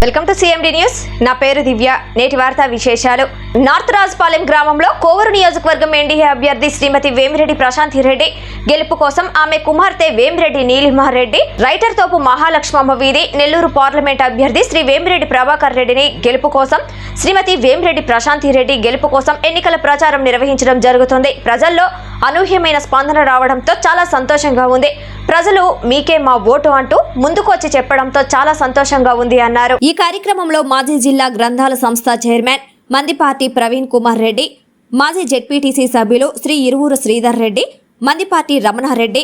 Welcome to CMD news నా పేరు దివ్య. నేటి వార్తా విశేషాలు. నార్త్ రాజపాలెం గ్రామంలో కోవూరు నియోజకవర్గం ఎన్డీఏ అభ్యర్థి శ్రీమతి వేమిరెడ్డి ప్రశాంతి రెడ్డి గెలుపు కోసం ఆమె కుమార్తె వేమిరెడ్డి నీలిమారెడ్డి రైటర్ తోపు మహాలక్ష్మమ్మ వీధి నెల్లూరు పార్లమెంట్ అభ్యర్థి శ్రీ వేమిరెడ్డి ప్రభాకర్ రెడ్డిని గెలుపు కోసం శ్రీమతి వేమిరెడ్డి ప్రశాంతి రెడ్డి గెలుపు కోసం ఎన్నికల ప్రచారం నిర్వహించడం జరుగుతుంది. ప్రజల్లో అనూహ్యమైన స్పందన రావడంతో చాలా సంతోషంగా ఉంది. ప్రజలు మీకే మా ఓటు అంటూ ముందుకొచ్చి చెప్పడంతో చాలా సంతోషంగా ఉంది అన్నారు. ఈ కార్యక్రమంలో మాజీ జిల్లా గ్రంథాల సంస్థ చైర్మన్ మందిపాటి ప్రవీణ్ కుమార్ రెడ్డి మాజీ జెడ్పీటీసీ సభ్యులు శ్రీ ఇరువురు శ్రీధర్ రెడ్డి మందిపాటి రమణారెడ్డి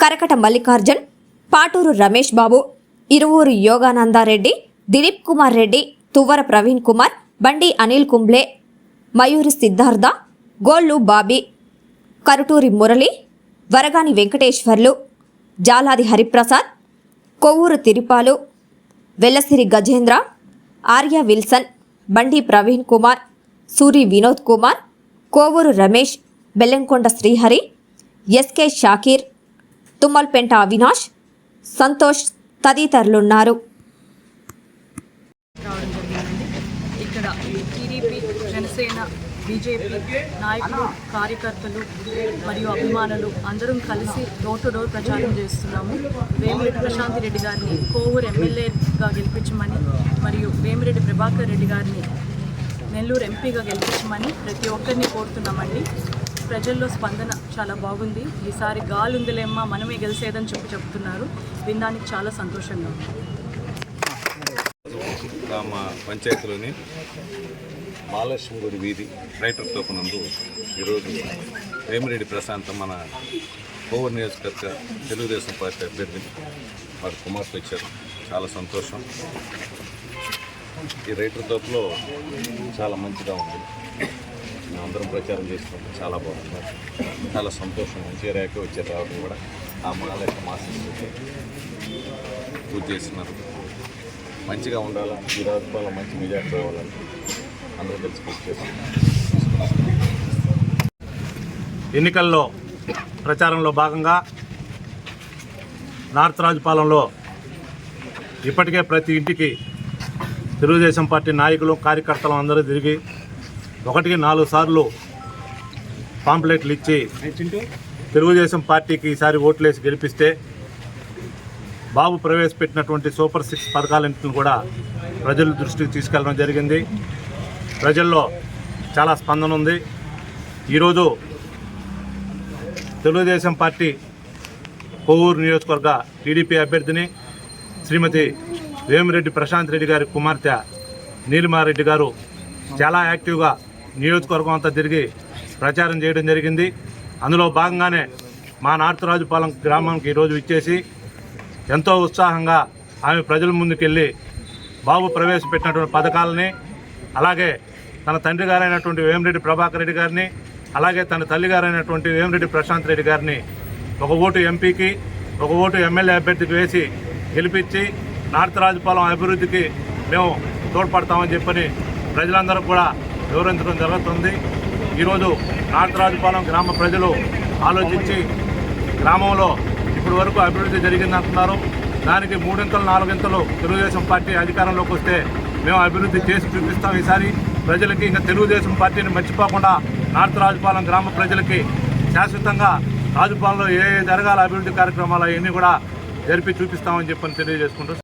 కరకట మల్లికార్జున్ పాటూరు రమేష్ బాబు ఇరువురు యోగానందారెడ్డి దిలీప్ కుమార్ రెడ్డి తువ్వర ప్రవీణ్ కుమార్ బండి అనిల్ కుంబ్లే మయూరి సిద్ధార్థ గోళ్ళు బాబీ కరుటూరి మురళి వరగాని వెంకటేశ్వర్లు జాలాది హరిప్రసాద్ కొవ్వూరు తిరుపాలు వెల్లసిరి గజేంద్ర ఆర్య విల్సన్ బండి ప్రవీణ్ కుమార్ సూరి వినోద్ కుమార్ కోవూరు రమేష్ బెల్లంకొండ శ్రీహరి ఎస్కే షాకీర్ తుమ్మల్పెంట అవినాష్ సంతోష్ తదితరులున్నారు. ఇక్కడ టీడీపీ జనసేన బీజేపీ నాయకులు కార్యకర్తలు మరియు అభిమానులు అందరం కలిసి డోర్ టు డోర్ ప్రచారం చేస్తున్నాము. వేమిరెడ్డి ప్రశాంతి రెడ్డి గారిని కోవూరు ఎమ్మెల్యేగా గెలిపించమని మరియు వేమిరెడ్డి ప్రభాకర్ రెడ్డి గారిని నెల్లూరు ఎంపీగా గెలిపించమని ప్రతి ఒక్కరిని కోరుతున్నామండి. ప్రజల్లో స్పందన చాలా బాగుంది. ఈసారి గాలుందిలేమ్మా మనమే గెలిసేదని చెప్పి చెప్తున్నారు. వినడానికి చాలా సంతోషంగా ఉంది. మా పంచాయతీలోని మహాలక్ష్మి గుడి వీధి రైటర్ తోపునందు ఈరోజు వేమిరెడ్డి ప్రశాంత్ మన కోవూరు నియోజకవర్గ తెలుగుదేశం పార్టీ అభ్యర్థి వారి కుమార్తె వచ్చారు. చాలా సంతోషం. ఈ రైటర్ తోపులో చాలా మంచిగా ఉంది. అందరం ప్రచారం చేస్తున్నాం. చాలా బాగుంది. చాలా సంతోషం. చేరాక వచ్చారు రావడం కూడా. ఆ మహాలక్ష్మి మాసం పూజ చేస్తున్నారు. మంచిగా ఉండాలా? ఈ రాజపాలెం మంచి మెజార్టీ రావాలని అందరూ కలిసి ఎన్నికల్లో ప్రచారంలో భాగంగా నార్త్ రాజుపాలెంలో ఇప్పటికే ప్రతి ఇంటికి తెలుగుదేశం పార్టీ నాయకులు కార్యకర్తలు అందరూ తిరిగి ఒకటికి నాలుగు సార్లు పాంప్లెట్లు ఇచ్చి తెలుగుదేశం పార్టీకి ఈసారి ఓట్లేసి గెలిపిస్తే బాబు ప్రవేశపెట్టినటువంటి సూపర్ సిక్స్ పథకాలన్నింటిని కూడా ప్రజల దృష్టికి తీసుకెళ్ళడం జరిగింది. ప్రజల్లో చాలా స్పందన ఉంది. ఈరోజు తెలుగుదేశం పార్టీ కొవ్వూరు నియోజకవర్గ టీడీపీ అభ్యర్థిని శ్రీమతి వేమిరెడ్డి ప్రశాంత్ రెడ్డి గారి కుమార్తె నీలిమారెడ్డి గారు చాలా యాక్టివ్గా నియోజకవర్గం అంతా తిరిగి ప్రచారం చేయడం జరిగింది. అందులో భాగంగానే మా నార్త్ రాజుపాలెం గ్రామానికి ఈరోజు ఇచ్చేసి ఎంతో ఉత్సాహంగా ఆమె ప్రజల ముందుకెళ్ళి బాబు ప్రవేశపెట్టినటువంటి పథకాలని అలాగే తన తండ్రి గారైనటువంటి వేమిరెడ్డి ప్రభాకర్ రెడ్డి గారిని అలాగే తన తల్లి గారైనటువంటి వేమిరెడ్డి ప్రశాంత్ రెడ్డి గారిని ఒక ఓటు ఎంపీకి ఒక ఓటు ఎమ్మెల్యే అభ్యర్థికి వేసి గెలిపించి నార్త్ రాజపాలెం అభివృద్ధికి మేము తోడ్పడతామని చెప్పని ప్రజలందరూ కూడా వివరించడం జరుగుతుంది? ఈరోజు నార్త్ గ్రామ ప్రజలు ఆలోచించి గ్రామంలో ఇప్పటి వరకు అభివృద్ధి జరిగిందంటున్నారు. దానికి మూడింతలు నాలుగింతలు తెలుగుదేశం పార్టీ అధికారంలోకి వస్తే మేము అభివృద్ధి చేసి చూపిస్తాం ఈసారి. ప్రజలకి ఇంకా తెలుగుదేశం పార్టీని మర్చిపోకుండా నార్త్ రాజుపాలెం గ్రామ ప్రజలకి శాశ్వతంగా రాజుపాలెంలో ఏ ఏ జరగాల అభివృద్ధి కార్యక్రమాలు అవన్నీ కూడా జరిపి చూపిస్తామని చెప్పని తెలియజేసుకుంటూ